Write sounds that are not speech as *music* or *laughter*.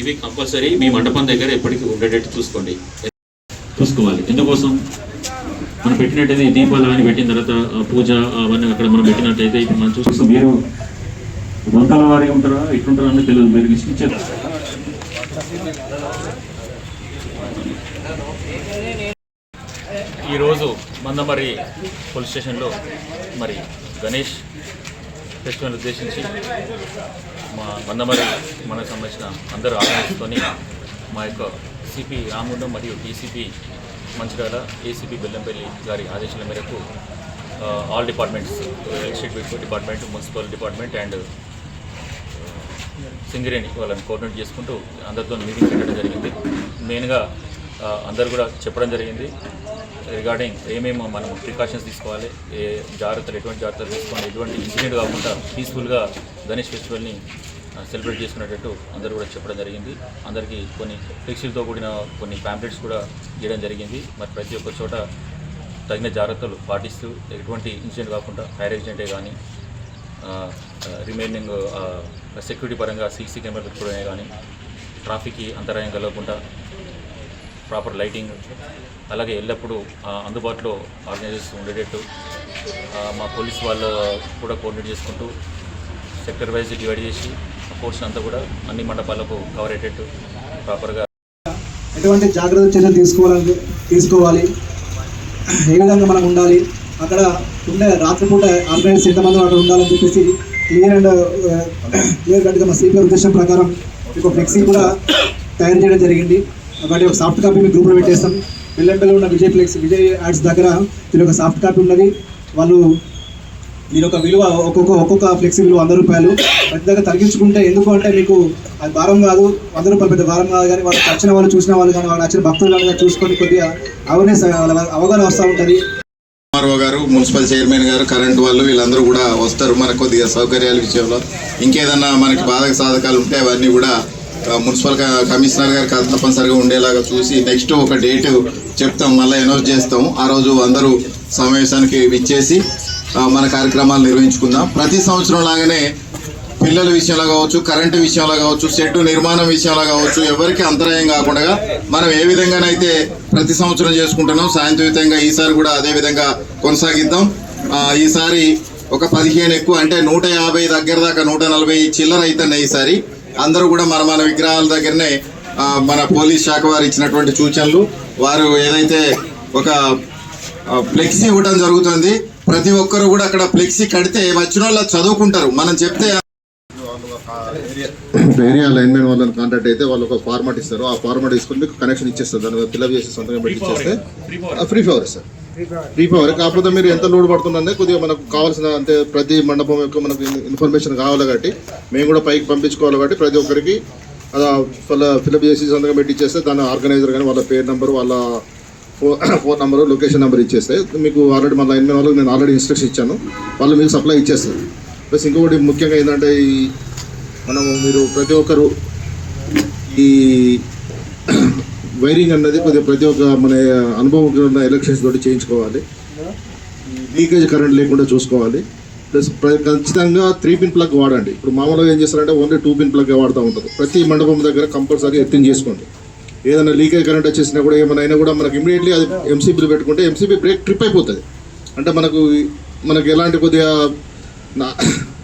ఇవి కంపల్సరీ మీ మండపం దగ్గర ఎప్పటికీ ఉండేటట్టు చూసుకోండి. చూసుకోవాలి. ఎందుకోసం? మనం పెట్టినట్టయితే దీపాలు అవన్నీ పెట్టిన తర్వాత పూజ అవన్నీ అక్కడ మనం పెట్టినట్టయితే ఇప్పుడు మనం చూసుకో మీరు వంకల వారి ఉంటారా? ఇట్లుంటారా? అని తెలియదు. మీరు లిస్ట్ ఇచ్చారు ఈరోజు మందమరి పోలీస్ స్టేషన్లో మరి గణేష్ ఫెస్టివల్ ఉద్దేశించి మా వందమరి మనకు సంబంధించిన అందరూ ఆలోచించుకొని మా యొక్క సిపి రాముండం మరియు డీసీపీ మంచిర్యాల ఏసీపీ బెల్లంపల్లి గారి ఆదేశాల మేరకు all departments electric department municipal department and Singareni వాళ్ళని కోఆర్డినేట్ చేసుకుంటూ అందరితో మీటింగ్ పెట్టడం జరిగింది. మెయిన్గా అందరు కూడా చెప్పడం జరిగింది. రిగార్డింగ్ ఏమేమి మనం ప్రికాషన్స్ తీసుకోవాలి ఏ జాగ్రత్తలు ఎటువంటి జాగ్రత్తలు తీసుకోవాలి ఎటువంటి ఇన్సిడెంట్ కాకుండా పీస్ఫుల్గా గణేష్ ఫెస్టివల్ని సెలబ్రేట్ చేసుకునేటట్టు అందరూ కూడా చెప్పడం జరిగింది. అందరికీ కొన్ని ఫ్లెక్సీలతో కూడిన కొన్ని ప్యాంప్లెట్స్ కూడా ఇవ్వడం జరిగింది. మరి ప్రతి ఒక్క చోట తగిన జాగ్రత్తలు పాటిస్తూ ఎటువంటి ఇన్సిడెంట్ కాకుండా ఫైర్ యాక్సిడెంటే కానీ రిమైనింగ్ సెక్యూరిటీ పరంగా సీసీ కెమెరా పెట్టుకోవడమే కానీ ట్రాఫిక్కి అంతరాయం కలగకుండా ప్రాపర్ లైటింగ్ అలాగే ఎల్లప్పుడూ అందుబాటులో ఆర్గనైజర్స్ ఉండేటట్టు మా పోలీస్ వాళ్ళు కూడా కోఆర్డినేట్ చేసుకుంటూ సెక్టర్ వైజ్ డివైడ్ చేసి ఆ పోర్షన్ అంతా కూడా అన్ని మండపాలకు కవర్ అయ్యేటట్టు ప్రాపర్గా ఎటువంటి జాగ్రత్త చర్యలు తీసుకోవాలని తీసుకోవాలి. ఏ విధంగా మనం ఉండాలి? అక్కడ ఉండే రాత్రిపూట ఆర్గనైజ్ ఎంతమంది అక్కడ ఉండాలని చెప్పేసి క్లియర్ అండ్ క్లియర్ కట్గా మా సిపిఆర్ ఉద్దేశం ప్రకారం ఒక ఫ్లెక్సీ కూడా తయారు చేయడం జరిగింది. ఒకటి ఒక సాఫ్ట్ కాపీ మీ గ్రూప్లో పెట్టేస్తాం. పిల్లెంపల్లి ఉన్న విజయ్ ఫ్లెక్స్ విజయ్ యాడ్స్ దగ్గర దీని ఒక సాఫ్ట్ కాపీ ఉన్నది. వాళ్ళు దీని ఒక విలువ ఒక్కొక్క ఒక్కొక్క ఫ్లెక్స్ విలువ వంద రూపాయలు. పెద్దగా తగ్గించుకుంటే ఎందుకు అంటే మీకు అది భారం కాదు. వంద రూపాయలు పెద్ద భారం కాదు కానీ వాళ్ళు నచ్చిన వాళ్ళు చూసిన వాళ్ళు కానీ వాళ్ళు నచ్చిన భక్తులు కానీ చూసుకొని కొద్దిగా అవేర్నెస్ అవగాహన వస్తూ ఉంటుంది. ఎంఆర్ఓ గారు మున్సిపల్ చైర్మన్ గారు కరెంట్ వాళ్ళు వీళ్ళందరూ కూడా వస్తారు. మనకు కొద్దిగా సౌకర్యాల విషయంలో. ఇంకేదన్నా మనకి బాధక సాధకాలు ఉంటే అవన్నీ కూడా మున్సిపల్ కమిషనర్ గారికి తప్పనిసరిగా ఉండేలాగా చూసి నెక్స్ట్ ఒక డేట్ చెప్తాం మళ్ళీ అనౌన్స్ చేస్తాం. ఆ రోజు అందరూ సమావేశానికి విచ్చేసి మన కార్యక్రమాలు నిర్వహించుకుందాం. ప్రతి సంవత్సరం లాగానే పిల్లల విషయంలో కావచ్చు కరెంటు విషయంలో కావచ్చు చెట్టు నిర్మాణం విషయంలో కావచ్చు ఎవరికి అంతరాయం కాకుండా మనం ఏ విధంగానైతే ప్రతి సంవత్సరం చేసుకుంటున్నాం సాయంత్రితంగా ఈసారి కూడా అదే విధంగా కొనసాగిద్దాం. ఈసారి ఒక పదిహేను ఎక్కువ అంటే నూట యాభై దగ్గర దాకా నూట నలభై చిల్లర అవుతున్నాయి ఈసారి. అందరూ కూడా మన మన విగ్రహాల దగ్గరనే మన పోలీస్ శాఖ వారు ఇచ్చినటువంటి సూచనలు. వారు ఏదైతే ఒక ఫ్లెక్సీ ఇవ్వడం జరుగుతుంది ప్రతి ఒక్కరు కూడా అక్కడ ఫ్లెక్సీ కడితే వచ్చిన వాళ్ళు చదువుకుంటారు. మనం చెప్తే ఏరియా లైన్మెన్ వాళ్ళని కాంటాక్ట్ అయితే వాళ్ళు ఒక ఫార్మాట్ ఇస్తారు. ఆ ఫార్మాట్ తీసుకుని మీకు కనెక్షన్ ఇచ్చేస్తారు. దాని ఫిల్అప్ చేసి సొంతంగా పెట్టి ఇచ్చేస్తే free favour sir free power కాకపోతే మీరు ఎంత లోడ్ పడుతుందంటే కొద్దిగా మనకు కావాల్సిన అంటే ప్రతి మండపం యొక్క మనకు ఇన్ఫర్మేషన్ కావాలి కాబట్టి మేము కూడా పైకి పంపించుకోవాలి కాబట్టి ప్రతి ఒక్కరికి అలా ఫిలప్ చేసి సంతకం పెట్టి ఇచ్చేస్తే దాని ఆర్గనైజర్ కానీ వాళ్ళ పేరు నెంబర్ వాళ్ళ ఫో *coughs* ఫోన్ నెంబర్ లొకేషన్ నెంబర్ ఇచ్చేస్తే మీకు ఆల్రెడీ మా లైన్ వాళ్ళకి నేను ఆల్రెడీ ఇన్స్ట్రక్షన్ ఇచ్చాను. వాళ్ళు మీకు సప్లై ఇచ్చేస్తారు. ప్లస్ ఇంకొకటి ముఖ్యంగా ఏంటంటే ఈ మనము మీరు ప్రతి ఒక్కరు ఈ వైరింగ్ అన్నది కొద్దిగా ప్రతి ఒక్క మన అనుభవం ఉన్న ఎలక్షన్స్ తోటి చేయించుకోవాలి. లీకేజ్ కరెంట్ లేకుండా చూసుకోవాలి. ప్లస్ ప్ర- ఖచ్చితంగా త్రీ పిన్ ప్లగ్ వాడండి. ఇప్పుడు మామూలుగా ఏం చేస్తారంటే ఓన్లీ టూ పిన్ ప్లగ్ వాడుతూ ఉంటారు ప్రతి మండపం దగ్గర కంపల్సరీ ఎత్తింగ్ చేసుకోండి. ఏదైనా లీకేజ్ కరెంట్ వచ్చేసినా కూడా ఏమైనా అయినా కూడా మనకి ఇమీడియట్లీ అది ఎంసీబీలు పెట్టుకుంటే ఎంసీబీ బ్రేక్ ట్రిప్ అయిపోతుంది. అంటే మనకు మనకు ఎలాంటి కొద్దిగా